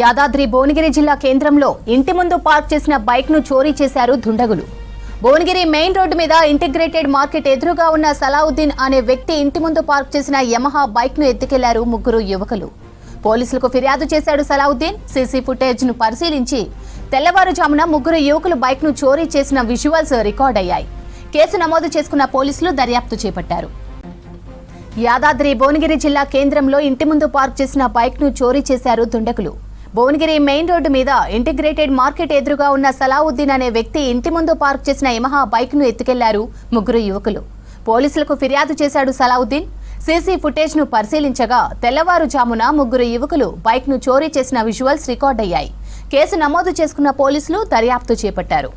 యాదాద్రి భువనగిరి జిల్లా కేంద్రంలో ఇంటి ముందు పార్క్ చేసిన బైక్ను చోరీ చేశారు దుండగులు. భువనగిరి మెయిన్ రోడ్డు మీద ఇంటిగ్రేటెడ్ మార్కెట్ ఎదురుగా ఉన్న సలావుద్దీన్ అనే వ్యక్తి ఇంటి ముందు పార్క్ చేసిన యమహా బైక్ను ఎత్తుకెళ్ళారు ముగ్గురు యువకులు. పోలీసులకు ఫిర్యాదు చేశాడు సలావుద్దీన్. సీసీ ఫుటేజ్ను పరిశీలించి తెల్లవారుజామున ముగ్గురు యువకులు బైక్ను చోరీ చేసిన విజువల్స్ రికార్డ్ అయ్యాయి. కేసు నమోదు చేసుకున్న పోలీసులు దర్యాప్తు చేపట్టారు. యాదాద్రి భువనగిరి జిల్లా కేంద్రంలో ఇంటి ముందు పార్క్ చేసిన బైక్ను చోరీ చేశారు దుండగులు. భువనగిరి మెయిన్ రోడ్డు మీద ఇంటిగ్రేటెడ్ మార్కెట్ ఎదురుగా ఉన్న సలావుద్దీన్ అనే వ్యక్తి ఇంటి ముందు పార్క్ చేసిన యమహా బైక్ను ఎత్తుకెళ్ళారు ముగ్గురు యువకులు. పోలీసులకు ఫిర్యాదు చేశాడు సలావుద్దీన్. సీసీ ఫుటేజ్ను పరిశీలించగా తెల్లవారుజామున ముగ్గురు యువకులు బైక్ను చోరీ చేసిన విజువల్స్ రికార్డ్ అయ్యాయి కేసు నమోదు చేసుకున్న పోలీసులు దర్యాప్తు చేపట్టారు.